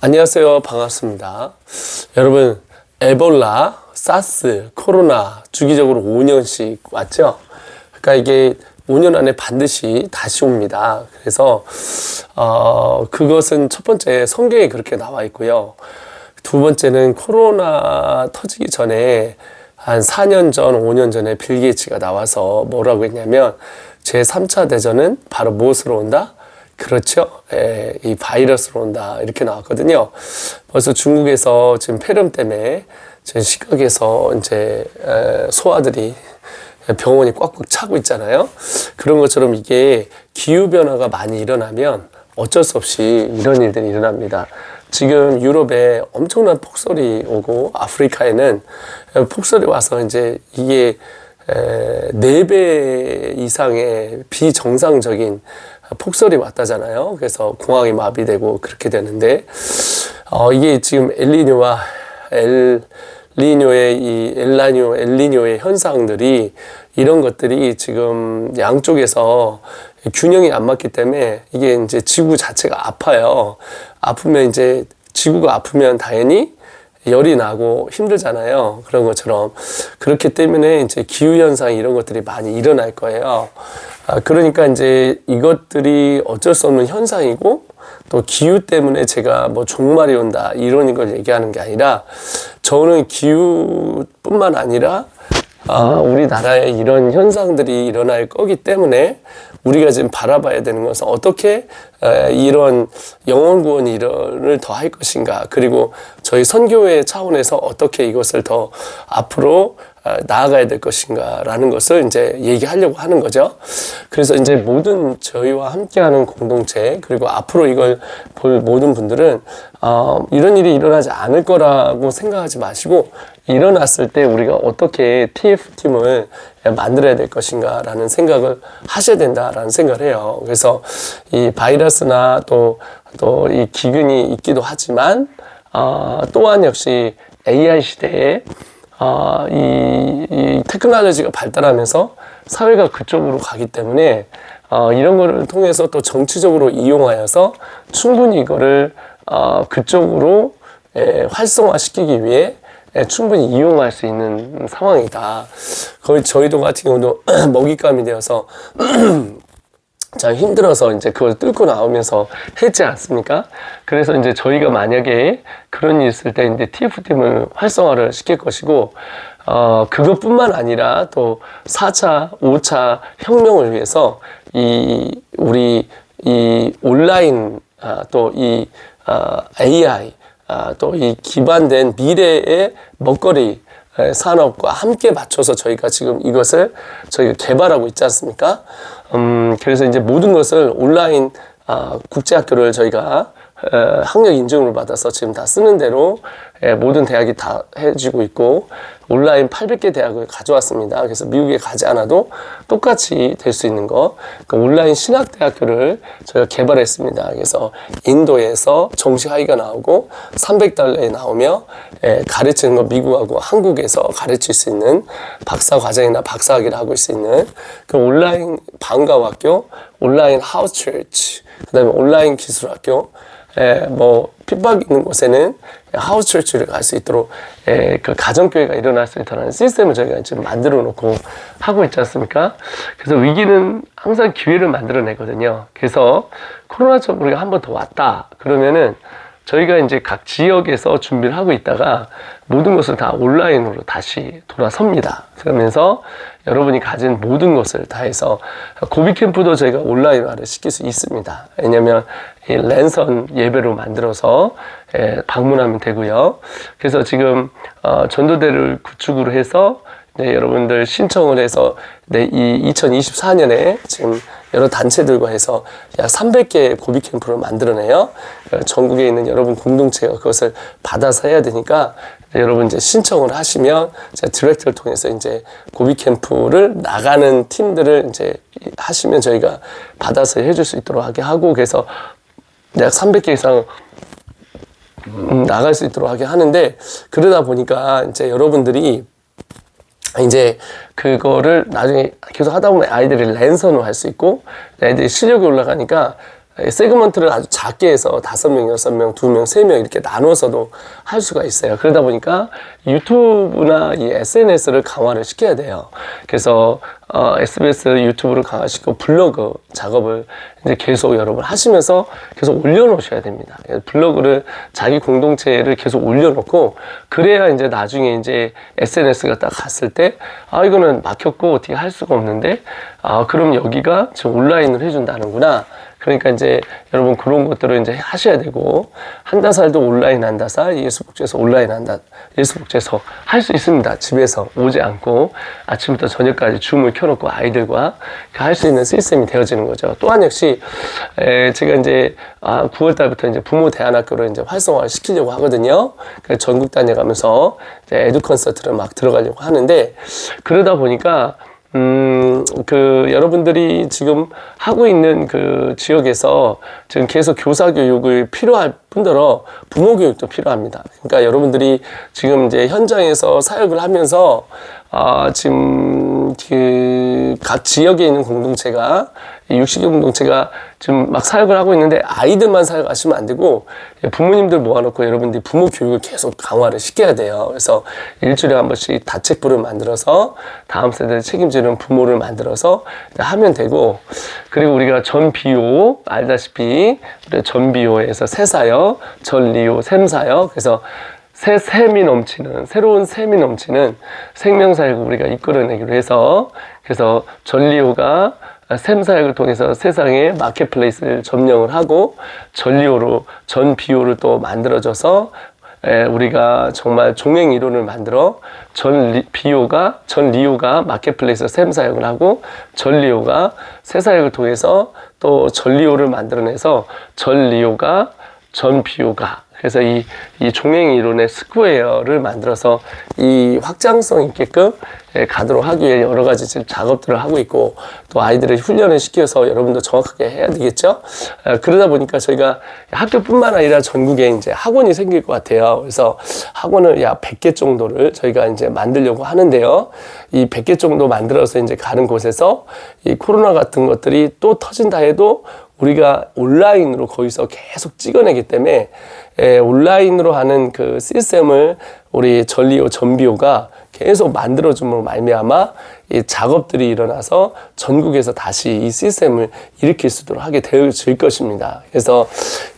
안녕하세요. 반갑습니다. 여러분, 에볼라, 사스, 코로나 주기적으로 5년씩 왔죠? 그러니까 이게 5년 안에 반드시 다시 옵니다. 그래서, 어, 그것은 첫 번째 성경에 그렇게 나와 있고요. 두 번째는 코로나 터지기 전에 한 4년 전, 5년 전에 빌 게이츠가 나와서 뭐라고 했냐면 제 3차 대전은 바로 무엇으로 온다? 그렇죠. 예, 이 바이러스로 온다. 이렇게 나왔거든요. 벌써 중국에서 지금 폐렴 때문에 제 시각에서 이제 에, 소아들이 병원이 꽉꽉 차고 있잖아요. 그런 것처럼 이게 기후변화가 많이 일어나면 어쩔 수 없이 이런 일들이 일어납니다. 지금 유럽에 엄청난 폭설이 오고 아프리카에는 폭설이 와서 이제 이게 네 배 이상의 비정상적인 폭설이 왔다잖아요. 그래서 공항이 마비되고 그렇게 되는데 어, 이게 지금 엘리뇨와 엘 리뇨의 이 엘라뇨, 엘리뇨의 현상들이 이런 것들이 지금 양쪽에서 균형이 안 맞기 때문에 이게 이제 지구 자체가 아파요. 아프면 이제 지구가 아프면 당연히 열이 나고 힘들잖아요. 그런 것처럼. 그렇기 때문에 이제 기후현상 이런 것들이 많이 일어날 거예요. 아, 그러니까 이제 이것들이 어쩔 수 없는 현상이고 또 기후 때문에 제가 뭐 종말이 온다 이런 걸 얘기하는 게 아니라 저는 기후뿐만 아니라 아, 우리나라에 이런 현상들이 일어날 거기 때문에 우리가 지금 바라봐야 되는 것은 어떻게 에, 이런 영원 구원 일을 더 할 것인가 그리고 저희 선교회 차원에서 어떻게 이것을 더 앞으로 어, 나아가야 될 것인가라는 것을 이제 얘기하려고 하는 거죠. 그래서 이제 모든 저희와 함께하는 공동체 그리고 앞으로 이걸 볼 모든 분들은 어, 이런 일이 일어나지 않을 거라고 생각하지 마시고 일어났을 때 우리가 어떻게 TF팀을 만들어야 될 것인가 라는 생각을 하셔야 된다라는 생각을 해요. 그래서 이 바이러스나 또, 또 이 기근이 있기도 하지만, 어, 또한 역시 AI 시대에 어, 이, 이 테크놀로지가 발달하면서 사회가 그쪽으로 가기 때문에 어, 이런 거를 통해서 또 정치적으로 이용하여서 충분히 이거를 어, 그쪽으로 에, 활성화시키기 위해 에, 충분히 이용할 수 있는 상황이다. 거의 저희도 같은 경우도 먹잇감이 되어서 참 힘들어서 이제 그걸 뚫고 나오면서 했지 않습니까? 그래서 이제 저희가 만약에 그런 일 있을 때 이제 TF팀을 활성화를 시킬 것이고, 어, 그것뿐만 아니라 또 4차, 5차 혁명을 위해서 이, 우리 이 온라인, 아, 또이 아, AI, 아, 또 이 기반된 미래의 먹거리, 산업과 함께 맞춰서 저희가 지금 이것을 저희가 개발하고 있지 않습니까? 음, 그래서 이제 모든 것을 온라인 아, 국제학교를 저희가 에, 학력 인증을 받아서 지금 다 쓰는 대로 에, 모든 대학이 다 해주고 있고 온라인 800개 대학을 가져왔습니다. 그래서 미국에 가지 않아도 똑같이 될 수 있는 거. 그 온라인 신학 대학교를 저희가 개발했습니다. 그래서 인도에서 정시 하위가 나오고 300달러에 나오며 에, 가르치는 거 미국하고 한국에서 가르칠 수 있는 박사 과정이나 박사 학위를 하고 있을 수 있는 그 온라인 방과학교, 온라인 하우스 처치, 그다음에 온라인 기술학교, 에, 뭐 핍박 있는 곳에는 하우스 철치를 갈 수 있도록 에, 그 가정교회가 일어날 수 있다는 시스템을 저희가 지금 만들어 놓고 하고 있지 않습니까? 그래서 위기는 항상 기회를 만들어내거든요. 그래서 코로나처럼 우리가 한 번 더 왔다 그러면은 저희가 이제 각 지역에서 준비를 하고 있다가 모든 것을 다 온라인으로 다시 돌아섭니다. 그러면서 여러분이 가진 모든 것을 다 해서 고비 캠프도 저희가 온라인화를 시킬 수 있습니다. 왜냐하면 이 랜선 예배로 만들어서 예, 방문하면 되고요. 그래서 지금 어, 전도대를 구축으로 해서 네, 여러분들 신청을 해서 네, 이 2024년에 지금 여러 단체들과 해서 약 300개 고비 캠프를 만들어내요. 어, 전국에 있는 여러분 공동체가 그것을 받아서 해야 되니까 여러분 이제 신청을 하시면 제가 디렉터를 통해서 이제 고비 캠프를 나가는 팀들을 이제 하시면 저희가 받아서 해줄 수 있도록 하게 하고 그래서 약 300개 이상 음, 나갈 수 있도록 하게 하는데 그러다 보니까 이제 여러분들이 이제 그거를 나중에 계속 하다 보면 아이들이 랜선으로 할 수 있고 아이들이 실력이 올라가니까 세그먼트를 아주 작게 해서 다섯 명, 여섯 명, 두 명, 세 명 이렇게 나눠서도 할 수가 있어요. 그러다 보니까 유튜브나 이 SNS를 강화를 시켜야 돼요. 그래서 어, SBS 유튜브를 강화시키고 블로그 작업을 이제 계속 여러분 하시면서 계속 올려놓으셔야 됩니다. 블로그를 자기 공동체를 계속 올려놓고 그래야 이제 나중에 이제 SNS가 딱 갔을 때 아 이거는 막혔고 어떻게 할 수가 없는데 아 그럼 여기가 지금 온라인으로 해준다는구나. 그러니까 이제 여러분 그런 것들을 이제 하셔야 되고 한다살도 온라인 한다살 예수복지에서 온라인 한다 예수복지에서 할 수 있습니다. 집에서 오지 않고 아침부터 저녁까지 줌을 켜놓고 아이들과 할 수 있는 시스템이 되어지는 거죠. 또한 역시 에, 제가 이제 아, 9월 달부터 이제 부모 대안학교를 이제 활성화 시키려고 하거든요. 그래서 전국 다녀가면서 에듀 콘서트를 막 들어가려고 하는데 그러다 보니까 음, 그, 여러분들이 지금 하고 있는 그 지역에서 지금 계속 교사 교육을 필요할 뿐더러 부모 교육도 필요합니다. 그러니까 여러분들이 지금 이제 현장에서 사역을 하면서, 아, 지금 그 각 지역에 있는 공동체가, 이 육식의 공동체가 지금 막 사역을 하고 있는데 아이들만 사역하시면 안 되고 부모님들 모아놓고 여러분들이 부모 교육을 계속 강화를 시켜야 돼요. 그래서 일주일에 한 번씩 다책부를 만들어서 다음 세대를 책임지는 부모를 만들어서 하면 되고 그리고 우리가 전비호 알다시피 우리 전비호에서 새사역, 전리호, 샘사역 그래서 새 샘이 넘치는 새로운 샘이 넘치는 생명사역을 우리가 이끌어내기로 해서 그래서 전리호가 샘사역을 통해서 세상의 마켓플레이스를 점령을 하고 전리호로 전 비호를 또 만들어져서 에, 우리가 정말 종행 이론을 만들어 전 비오가 전 리오가 마켓플레이스 샘 사역을 하고 전 리오가 새 사역을 통해서 또 전 리오를 만들어내서 전 리오가 전 비오가 그래서 이, 이 종행 이론의 스퀘어를 만들어서 이 확장성 있게끔 예, 가도록 하기 위해 여러 가지 지금 작업들을 하고 있고 또 아이들을 훈련을 시켜서 여러분도 정확하게 해야 되겠죠. 아, 그러다 보니까 저희가 학교뿐만 아니라 전국에 이제 학원이 생길 것 같아요. 그래서 학원을 약 100개 정도를 저희가 이제 만들려고 하는데요. 이 100개 정도 만들어서 이제 가는 곳에서 이 코로나 같은 것들이 또 터진다 해도 우리가 온라인으로 거기서 계속 찍어내기 때문에 에, 온라인으로 하는 그 시스템을 우리 전리오 전비오가 계속 만들어줌으로 말미암아 이 작업들이 일어나서 전국에서 다시 이 시스템을 일으킬 수 있도록 하게 되어질 것입니다. 그래서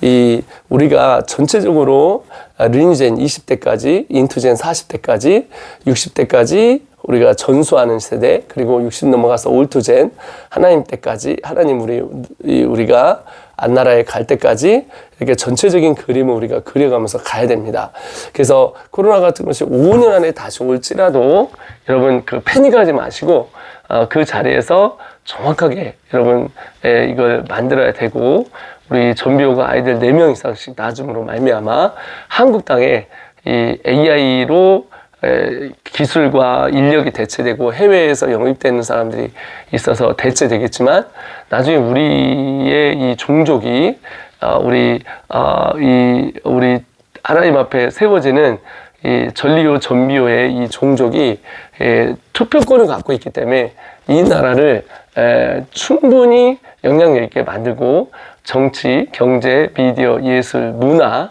이 우리가 전체적으로 리니젠 20대까지, 인투젠 40대까지, 60대까지 우리가 전수하는 세대 그리고 60 넘어가서 올투젠 하나님 때까지 하나님 우리 우리가 안나라에 갈 때까지 이렇게 전체적인 그림을 우리가 그려가면서 가야 됩니다. 그래서 코로나 같은 것이 5년 안에 다시 올지라도 여러분 그 패닉하지 마시고 어, 그 자리에서 정확하게 여러분 에, 이걸 만들어야 되고 우리 전비호가 아이들 4명 이상씩 낮음으로 말미암아 한국 땅에 이 AI로 기술과 인력이 대체되고 해외에서 영입되는 사람들이 있어서 대체되겠지만 나중에 우리의 이 종족이 어, 우리 어, 이 우리 하나님 앞에 세워지는 이 전리호 전비호의 이 종족이 투표권을 갖고 있기 때문에 이 나라를 충분히 영향력 있게 만들고 정치, 경제, 미디어, 예술, 문화,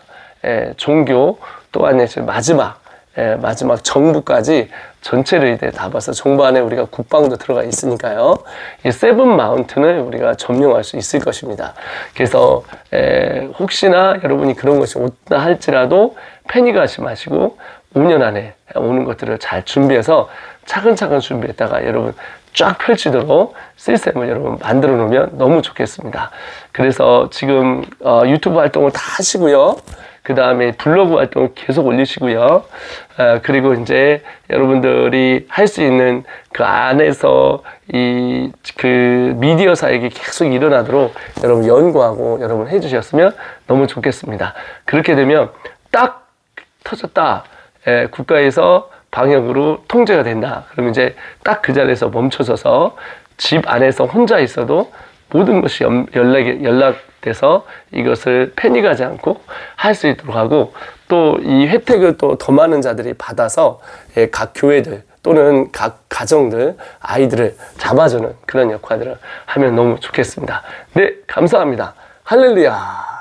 종교 또한 마지막 예, 마지막 정부까지 전체를 이제 다 봐서 정부 안에 우리가 국방도 들어가 있으니까요. 이 세븐 마운트을 우리가 점령할 수 있을 것입니다. 그래서 에, 혹시나 여러분이 그런 것이 온다 할지라도 패닉하지 마시고 5년 안에 오는 것들을 잘 준비해서 차근차근 준비했다가 여러분 쫙 펼치도록 시스템을 여러분 만들어 놓으면 너무 좋겠습니다. 그래서 지금 어, 유튜브 활동을 다 하시고요. 그 다음에 블로그 활동을 계속 올리시고요. 아, 그리고 이제 여러분들이 할 수 있는 그 안에서 이 그 미디어 사역이 계속 일어나도록 여러분 연구하고 여러분 해주셨으면 너무 좋겠습니다. 그렇게 되면 딱 터졌다. 에, 국가에서 방역으로 통제가 된다. 그러면 이제 딱 그 자리에서 멈춰서서 집 안에서 혼자 있어도 모든 것이 연락이, 연락 돼서 이것을 패닉하지 않고 할 수 있도록 하고 또 이 혜택을 또 더 많은 자들이 받아서 예, 각 교회들 또는 각 가정들 아이들을 잡아주는 그런 역할들을 하면 너무 좋겠습니다. 네, 감사합니다. 할렐루야.